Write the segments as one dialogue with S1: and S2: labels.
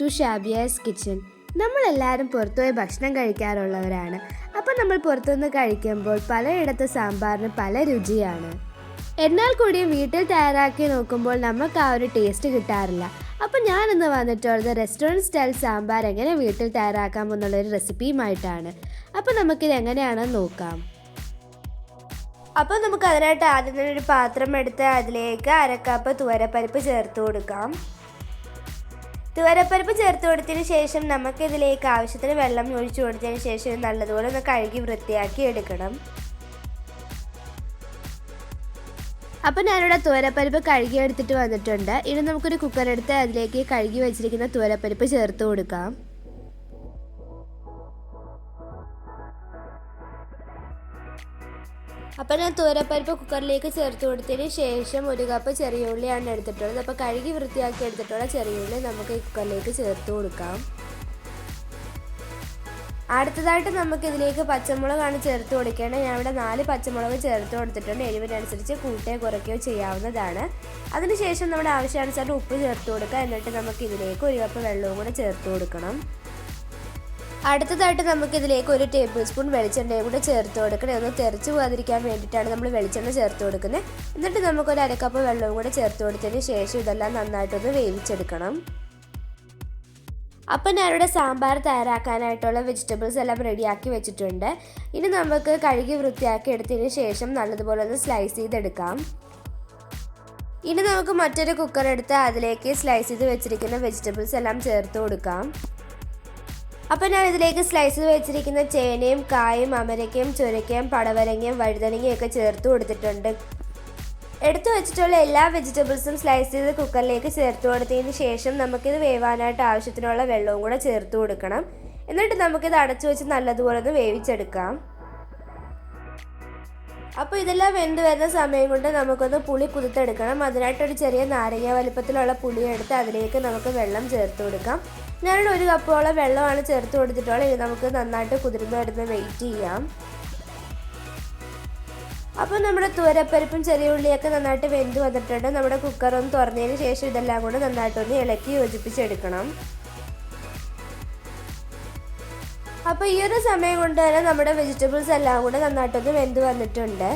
S1: To Shabiya's kitchen. നമ്മളെല്ലാവരും പുറത്തുപോയി ഭക്ഷണം കഴിക്കാറുള്ളവരാണ്. അപ്പം നമ്മൾ പുറത്തുനിന്ന് കഴിക്കുമ്പോൾ പലയിടത്ത് സാമ്പാറിന് പല രുചിയാണ്. എന്നാൽ കൂടിയും വീട്ടിൽ തയ്യാറാക്കി നോക്കുമ്പോൾ നമുക്ക് ആ ഒരു ടേസ്റ്റ് കിട്ടാറില്ല. അപ്പം ഞാൻ ഇന്ന് വന്നിട്ടുള്ളത് റെസ്റ്റോറന്റ് സ്റ്റൈൽ സാമ്പാർ എങ്ങനെ വീട്ടിൽ തയ്യാറാക്കാം എന്നുള്ളൊരു റെസിപ്പിയുമായിട്ടാണ് അപ്പം നമുക്കിത് എങ്ങനെയാണെന്ന് നോക്കാം. അപ്പോൾ നമുക്ക് അതിനായിട്ട് ആദ്യം തന്നെ ഒരു പാത്രം എടുത്ത് അതിലേക്ക് അരക്കപ്പ് തുവരപ്പരിപ്പ് ചേർത്ത് കൊടുക്കാം. തുവരപ്പരിപ്പ് ചേർത്ത് കൊടുത്തതിന് ശേഷം നമുക്കിതിലേക്ക് ആവശ്യത്തിന് വെള്ളം ഒഴിച്ചു കൊടുത്തതിന് ശേഷം നല്ലതുപോലെ ഒന്ന് കഴുകി വൃത്തിയാക്കി എടുക്കണം. അപ്പോൾ ഞാനിവിടെ തുവരപ്പരിപ്പ് കഴുകി എടുത്തിട്ട് വന്നിട്ടുണ്ട്. ഇനി നമുക്കൊരു കുക്കർ എടുത്ത് അതിലേക്ക് കഴുകി വെച്ചിരിക്കുന്ന തുവരപ്പരിപ്പ് ചേർത്ത് കൊടുക്കാം. അപ്പോൾ ഞാൻ തോരപ്പരിപ്പ് കുക്കറിലേക്ക് ചേർത്ത് കൊടുത്തതിന് ശേഷം ഒരു കപ്പ് ചെറിയ ഉള്ളിയാണ് എടുത്തിട്ടുള്ളത്. അപ്പോൾ കഴുകി വൃത്തിയാക്കി എടുത്തിട്ടുള്ള ചെറിയ ഉള്ളി നമുക്ക് ഈ കുക്കറിലേക്ക് ചേർത്ത് കൊടുക്കാം. അടുത്തതായിട്ട് നമുക്ക് ഇതിലേക്ക് പച്ചമുളകാണ് ചേർത്ത് കൊടുക്കേണ്ടത്. ഞാൻ ഇവിടെ നാല് പച്ചമുളക് ചേർത്ത് കൊടുത്തിട്ടുണ്ട്. എരിവിനനുസരിച്ച് കൂട്ടുകയോ കുറയ്ക്കുകയോ ചെയ്യാവുന്നതാണ്. അതിനുശേഷം നമ്മുടെ ആവശ്യാനുസരണം ഉപ്പ് ചേർത്ത് കൊടുക്കുക. എന്നിട്ട് നമുക്ക് ഇതിലേക്ക് ഒരു കപ്പ് വെള്ളവും കൂടെ ചേർത്ത് കൊടുക്കണം. അടുത്തതായിട്ട് നമുക്ക് ഇതിലേക്ക് ഒരു ടേബിൾ സ്പൂൺ വെളിച്ചെണ്ണയും കൂടെ ചേർത്ത് കൊടുക്കണം. ഒന്ന് തെറിച്ച് പോകാതിരിക്കാൻ വേണ്ടിയിട്ടാണ് നമ്മൾ വെളിച്ചെണ്ണ ചേർത്ത് കൊടുക്കുന്നത്. എന്നിട്ട് നമുക്കൊരു അരക്കപ്പ് വെള്ളവും കൂടെ ചേർത്ത് കൊടുത്തതിന് ശേഷം ഇതെല്ലാം നന്നായിട്ടൊന്ന് വേവിച്ചെടുക്കണം. അപ്പം ഞാനിവിടെ സാമ്പാർ തയ്യാറാക്കാനായിട്ടുള്ള വെജിറ്റബിൾസ് എല്ലാം റെഡിയാക്കി വെച്ചിട്ടുണ്ട്. ഇനി നമുക്ക് കഴുകി വൃത്തിയാക്കി എടുത്തതിന് ശേഷം നല്ലതുപോലെ ഒന്ന് സ്ലൈസ് ചെയ്തെടുക്കാം. ഇനി നമുക്ക് മറ്റൊരു കുക്കർ എടുത്ത് അതിലേക്ക് സ്ലൈസ് ചെയ്ത് വെച്ചിരിക്കുന്ന വെജിറ്റബിൾസ് എല്ലാം ചേർത്ത് കൊടുക്കാം. അപ്പോൾ ഞാൻ ഇതിലേക്ക് സ്ലൈസ് വെച്ചിരിക്കുന്ന ചേനയും കായും അമരക്കയും ചുരക്കയും പടവരങ്ങയും വഴുതനങ്ങയും ഒക്കെ ചേർത്ത് കൊടുത്തിട്ടുണ്ട്. എടുത്തു വെച്ചിട്ടുള്ള എല്ലാ വെജിറ്റബിൾസും സ്ലൈസ് ചെയ്ത് കുക്കറിലേക്ക് ചേർത്ത് കൊടുത്തതിന് ശേഷം നമുക്കിത് വേവാനായിട്ട് ആവശ്യത്തിനുള്ള വെള്ളവും കൂടെ ചേർത്ത് കൊടുക്കണം. എന്നിട്ട് നമുക്കിത് അടച്ചു വെച്ച് നല്ലതുപോലെ ഒന്ന് വേവിച്ചെടുക്കാം. അപ്പോൾ ഇതെല്ലാം വെന്ത് വരുന്ന സമയം കൊണ്ട് നമുക്കൊന്ന് പുളി കുതിർത്തെടുക്കണം. അതിനായിട്ടൊരു ചെറിയ നാരങ്ങ വലിപ്പത്തിലുള്ള പുളി എടുത്ത് അതിലേക്ക് നമുക്ക് വെള്ളം ചേർത്ത് കൊടുക്കാം. ഞാനിവിടെ ഒരു കപ്പോളം വെള്ളമാണ് ചേർത്ത് കൊടുത്തിട്ടുള്ളത്. ഇത് നമുക്ക് നന്നായിട്ട് കുതിർന്ന് വരുന്ന വെയിറ്റ് ചെയ്യാം. അപ്പോൾ നമ്മുടെ തുവരപ്പരിപ്പും ചെറിയ ഉള്ളിയൊക്കെ നന്നായിട്ട് വെന്ത് വന്നിട്ടുണ്ട്. നമ്മുടെ കുക്കർ ഒന്ന് തുറന്നതിന് ശേഷം ഇതെല്ലാം കൂടെ നന്നായിട്ടൊന്ന് ഇളക്കി യോജിപ്പിച്ചെടുക്കണം. അപ്പോൾ ഈ ഒരു സമയം കൊണ്ട് തന്നെ നമ്മുടെ വെജിറ്റബിൾസ് എല്ലാം കൂടെ നന്നായിട്ടൊന്ന് വെന്ത് വന്നിട്ടുണ്ട്.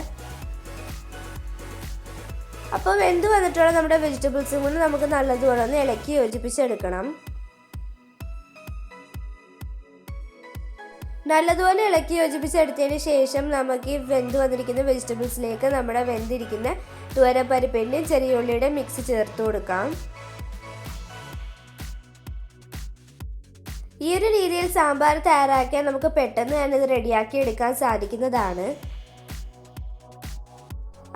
S1: അപ്പോൾ വെന്ത് വന്നിട്ടുള്ള നമ്മുടെ വെജിറ്റബിൾസും കൊണ്ട് നമുക്ക് നല്ലതുപോലെ ഒന്ന് ഇളക്കി യോജിപ്പിച്ചെടുക്കണം. നല്ലതുപോലെ ഇളക്കി യോജിപ്പിച്ചെടുത്തതിന് ശേഷം നമുക്ക് ഈ വെന്ത് വന്നിരിക്കുന്ന വെജിറ്റബിൾസിലേക്ക് നമ്മുടെ വെന്തിരിക്കുന്ന തുവരപ്പരിപ്പിന്റെയും ചെറിയ ഉള്ളിയുടെയും മിക്സ് ചേർത്ത് കൊടുക്കാം. ഈ ഒരു രീതിയിൽ സാമ്പാർ തയ്യാറാക്കിയാൽ നമുക്ക് പെട്ടെന്ന് തന്നെ ഇത് റെഡിയാക്കി എടുക്കാൻ സാധിക്കുന്നതാണ്.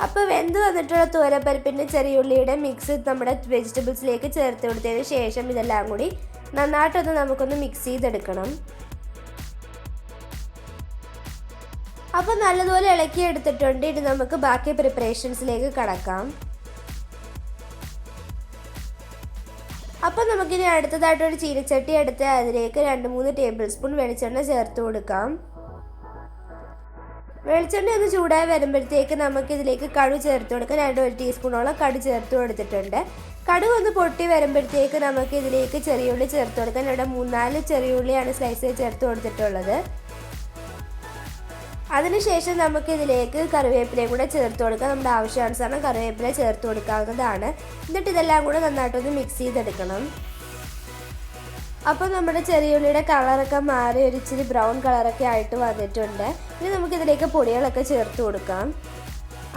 S1: അപ്പോൾ വെന്ത് വന്നിട്ടുള്ള തോരപ്പരിപ്പിന്റെ ചെറിയ ഉള്ളിയുടെ മിക്സ് നമ്മുടെ വെജിറ്റബിൾസിലേക്ക് ചേർത്ത് കൊടുത്തതിന് ശേഷം ഇതെല്ലാം കൂടി നന്നായിട്ടൊന്ന് നമുക്കൊന്ന് മിക്സ് ചെയ്തെടുക്കണം. അപ്പോൾ നല്ലതുപോലെ ഇളക്കി എടുത്തിട്ടുണ്ട് ഇനി നമുക്ക് ബാക്കി പ്രിപ്പറേഷൻസിലേക്ക് കടക്കാം. അപ്പോൾ നമുക്കിനി അടുത്തതായിട്ട് അടുത്തതായിട്ടൊരു ചീനച്ചട്ടി എടുത്ത് അതിലേക്ക് രണ്ട് മൂന്ന് ടേബിൾ സ്പൂൺ വെളിച്ചെണ്ണ ചേർത്ത് കൊടുക്കാം. വെളിച്ചെണ്ണ ഒന്ന് ചൂടായി വരുമ്പോഴത്തേക്ക് നമുക്ക് ഇതിലേക്ക് കടു ചേർത്ത് കൊടുക്കാം. രണ്ട് ഒരു ടീസ്പൂണോളം കടു ചേർത്ത് കൊടുത്തിട്ടുണ്ട്. കടു ഒന്ന് പൊട്ടി വരുമ്പോഴത്തേക്ക് നമുക്ക് ഇതിലേക്ക് ചെറിയുള്ളി ചേർത്ത് കൊടുക്കാം. ഇവിടെ മൂന്നാൽ ചെറിയുള്ളിയാണ് സ്ലൈസ് ചേർത്ത് കൊടുത്തിട്ടുള്ളത്. അതിനുശേഷം നമുക്ക് ഇതിലേക്ക് കറിവേപ്പിലയും കൂടെ ചേർത്ത് കൊടുക്കാം. നമ്മുടെ ആവശ്യാനുസരണം കറിവേപ്പില ചേർത്ത് കൊടുക്കാവുന്നതാണ്. എന്നിട്ട് ഇതെല്ലാം കൂടെ നന്നായിട്ടൊന്ന് മിക്സ് ചെയ്തെടുക്കണം. അപ്പോൾ നമ്മുടെ ചെറിയുള്ളിയുടെ കളറൊക്കെ മാറി ഒരു ഇച്ചിരി ബ്രൗൺ കളറൊക്കെ ആയിട്ട് വന്നിട്ടുണ്ട്. ഇനി നമുക്കിതിലേക്ക് പൊടികളൊക്കെ ചേർത്ത് കൊടുക്കാം.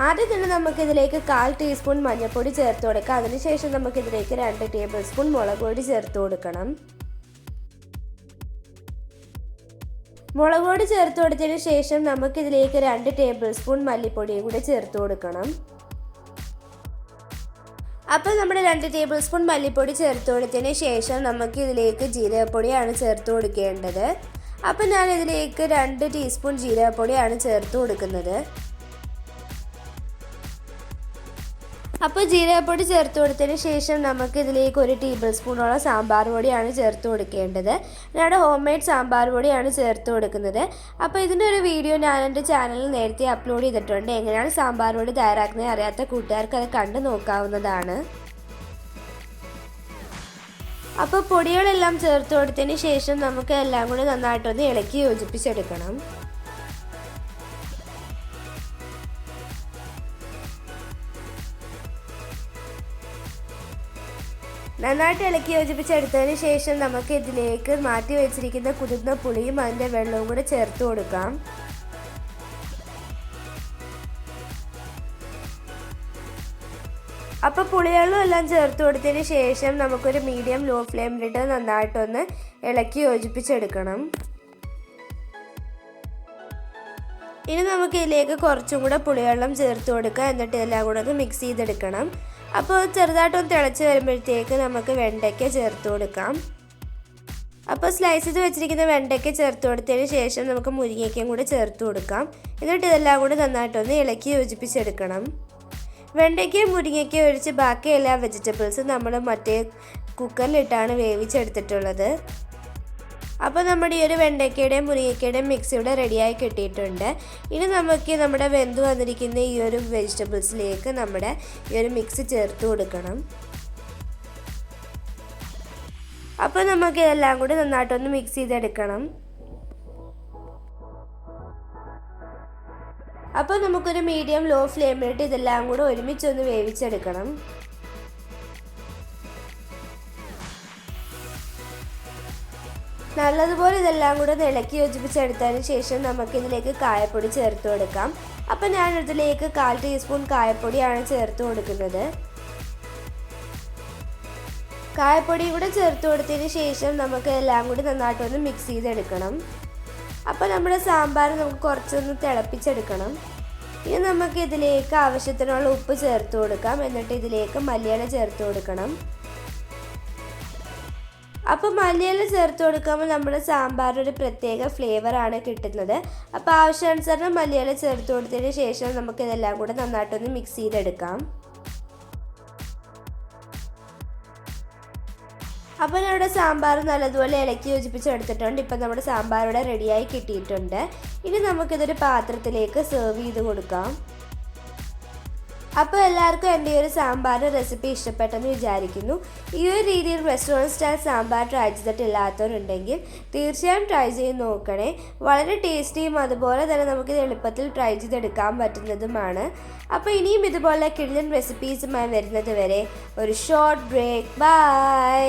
S1: ആദ്യം തന്നെ നമുക്കിതിലേക്ക് കാൽ ടീസ്പൂൺ മഞ്ഞൾപ്പൊടി ചേർത്ത് കൊടുക്കാം. അതിനുശേഷം നമുക്കിതിലേക്ക് രണ്ട് ടേബിൾ സ്പൂൺ മുളക് പൊടി ചേർത്ത് കൊടുക്കണം. മുളക് പൊടി ചേർത്ത് കൊടുത്തതിന് ശേഷം നമുക്കിതിലേക്ക് രണ്ട് ടേബിൾ സ്പൂൺ മല്ലിപ്പൊടിയും കൂടി ചേർത്ത് കൊടുക്കണം. അപ്പോൾ നമ്മൾ രണ്ട് ടേബിൾ സ്പൂൺ മല്ലിപ്പൊടി ചേർത്ത് കൊടുത്തതിന് ശേഷം നമുക്ക് ഇതിലേക്ക് ജീരകപ്പൊടിയാണ് ചേർത്ത് കൊടുക്കേണ്ടത്. അപ്പോൾ ഞാൻ ഇതിലേക്ക് രണ്ട് ടീസ്പൂൺ ജീരകപ്പൊടിയാണ് ചേർത്ത് കൊടുക്കുന്നത്. അപ്പോൾ ജീരകപ്പൊടി ചേർത്ത് കൊടുത്തതിന് ശേഷം നമുക്ക് ഇതിലേക്ക് ഒരു ടേബിൾ സ്പൂണോളം സാമ്പാർ പൊടിയാണ് ചേർത്ത് കൊടുക്കേണ്ടത്. ഞാനവിടെ ഹോം മെയ്ഡ് സാമ്പാർ പൊടിയാണ് ചേർത്ത് കൊടുക്കുന്നത്. അപ്പോൾ ഇതിന്റെ ഒരു വീഡിയോ ഞാൻ എന്റെ ചാനലിൽ നേരത്തെ അപ്ലോഡ് ചെയ്തിട്ടുണ്ട്. എങ്ങനെയാണ് സാമ്പാർ പൊടി തയ്യാറാക്കുന്നത് അറിയാത്ത കൂട്ടുകാർക്ക് അത് കണ്ടു നോക്കാവുന്നതാണ്. അപ്പോൾ പൊടികളെല്ലാം ചേർത്ത് കൊടുത്തതിന് ശേഷം നമുക്ക് എല്ലാം കൂടി നന്നായിട്ടൊന്ന് ഇളക്കി യോജിപ്പിച്ചെടുക്കണം. നന്നായിട്ട് ഇളക്കി യോജിപ്പിച്ചെടുത്തതിന് ശേഷം നമുക്ക് ഇതിലേക്ക് മാറ്റി വെച്ചിരിക്കുന്ന കുതിർന്ന പുളിയും അതിന്റെ വെള്ളവും കൂടെ ചേർത്ത് കൊടുക്കാം. അപ്പോൾ പുളിവെള്ളം എല്ലാം ചേർത്ത് കൊടുത്തതിന് ശേഷം നമുക്കൊരു മീഡിയം ലോ ഫ്ലെയിമിലിട്ട് നന്നായിട്ടൊന്ന് ഇളക്കി യോജിപ്പിച്ചെടുക്കണം. ഇനി നമുക്ക് ഇതിലേക്ക് കുറച്ചും കൂടെ പുളിവെള്ളം ചേർത്ത് കൊടുക്കുക. എന്നിട്ട് എല്ലാം കൂടെ ഒന്ന് മിക്സ് ചെയ്തെടുക്കണം. അപ്പോൾ ചെറുതായിട്ടൊന്ന് തിളച്ച് വരുമ്പോഴത്തേക്ക് നമുക്ക് വെണ്ടയ്ക്ക ചേർത്ത് കൊടുക്കാം. അപ്പോൾ സ്ലൈസ് ചെയ്ത് വെച്ചിരിക്കുന്ന വെണ്ടയ്ക്ക ചേർത്ത് കൊടുത്തതിന് ശേഷം നമുക്ക് മുരിങ്ങയ്ക്കയും കൂടെ ചേർത്ത് കൊടുക്കാം. എന്നിട്ട് ഇതെല്ലാം കൂടി നന്നായിട്ടൊന്ന് ഇളക്കി യോജിപ്പിച്ചെടുക്കണം. വെണ്ടയ്ക്കയും മുരിങ്ങയ്ക്കയും ഒഴിച്ച് ബാക്കി എല്ലാ വെജിറ്റബിൾസും നമ്മൾ മറ്റേ കുക്കറിലിട്ടാണ് വേവിച്ചെടുത്തിട്ടുള്ളത്. അപ്പോൾ നമ്മുടെ ഈ ഒരു വെണ്ടയ്ക്കയുടെയും മുരിങ്ങയ്ക്കയുടെയും മിക്സ് ഇവിടെ റെഡിയായി കിട്ടിയിട്ടുണ്ട്. ഇനി നമുക്ക് നമ്മുടെ വെന്ത് വന്നിരിക്കുന്ന ഈ ഒരു വെജിറ്റബിൾസിലേക്ക് നമ്മുടെ ഈ ഒരു മിക്സ് ചേർത്ത് കൊടുക്കണം. അപ്പോൾ നമുക്ക് ഇതെല്ലാം കൂടി നന്നായിട്ടൊന്ന് മിക്സ് ചെയ്തെടുക്കണം. അപ്പോൾ നമുക്കൊരു മീഡിയം ലോ ഫ്ലെയിമിലിട്ട് ഇതെല്ലാം കൂടെ ഒരുമിച്ചൊന്ന് വേവിച്ചെടുക്കണം. നല്ലതുപോലെ ഇതെല്ലാം കൂടെ ഇളക്കി യോജിപ്പിച്ചെടുത്തതിന് ശേഷം നമുക്ക് ഇതിലേക്ക് കായപ്പൊടി ചേർത്ത് കൊടുക്കാം. അപ്പം ഞാൻ ഇതിലേക്ക് കാൽ ടീസ്പൂൺ കായപ്പൊടിയാണ് ചേർത്ത് കൊടുക്കുന്നത്. കായപ്പൊടി കൂടെ ചേർത്ത് കൊടുത്തതിന് ശേഷം നമുക്ക് എല്ലാം കൂടി നന്നായിട്ടൊന്ന് മിക്സ് ചെയ്തെടുക്കണം. അപ്പോൾ നമ്മുടെ സാമ്പാർ നമുക്ക് കുറച്ചൊന്ന് തിളപ്പിച്ചെടുക്കണം. ഇനി നമുക്ക് ഇതിലേക്ക് ആവശ്യത്തിനുള്ള ഉപ്പ് ചേർത്ത് കൊടുക്കാം. എന്നിട്ട് ഇതിലേക്ക് മല്ലിയില ചേർത്ത് കൊടുക്കണം. അപ്പോൾ മല്ലിയില ചേർത്ത് കൊടുക്കുമ്പോൾ നമ്മുടെ സാമ്പാറിനൊരു പ്രത്യേക ഫ്ലേവറാണ് കിട്ടുന്നത്. അപ്പോൾ ആവശ്യാനുസരണം മല്ലിയില ചേർത്ത് കൊടുത്തതിന് ശേഷം നമുക്ക് ഇതെല്ലാം കൂടെ നന്നായിട്ടൊന്ന് മിക്സ് ചെയ്തെടുക്കാം. അപ്പോൾ നമ്മുടെ സാമ്പാർ നല്ലതുപോലെ ഇളക്കി യോജിപ്പിച്ചെടുത്തിട്ടുണ്ട്. ഇപ്പം നമ്മുടെ സാമ്പാർ റെഡിയായി കിട്ടിയിട്ടുണ്ട്. ഇനി നമുക്കിതൊരു പാത്രത്തിലേക്ക് സെർവ് ചെയ്ത് കൊടുക്കാം. അപ്പോൾ എല്ലാവർക്കും എന്റെ ഈ ഒരു സാമ്പാറിന്റെ റെസിപ്പി ഇഷ്ടപ്പെട്ടെന്ന് വിചാരിക്കുന്നു. ഈ ഒരു രീതിയിൽ റെസ്റ്റോറന്റ് സ്റ്റൈൽ സാമ്പാർ ട്രൈ ചെയ്തിട്ടില്ലാത്തവരുണ്ടെങ്കിൽ തീർച്ചയായും ട്രൈ ചെയ്ത് നോക്കണേ. വളരെ ടേസ്റ്റിയും അതുപോലെ തന്നെ നമുക്കിത് എളുപ്പത്തിൽ ട്രൈ ചെയ്തെടുക്കാൻ പറ്റുന്നതുമാണ്. അപ്പോൾ ഇനിയും ഇതുപോലെ കിഴിഞ്ഞൻ റെസിപ്പീസുമായി വരുന്നത് വരെ ഒരു ഷോർട്ട് ബ്രേക്ക് ബൈ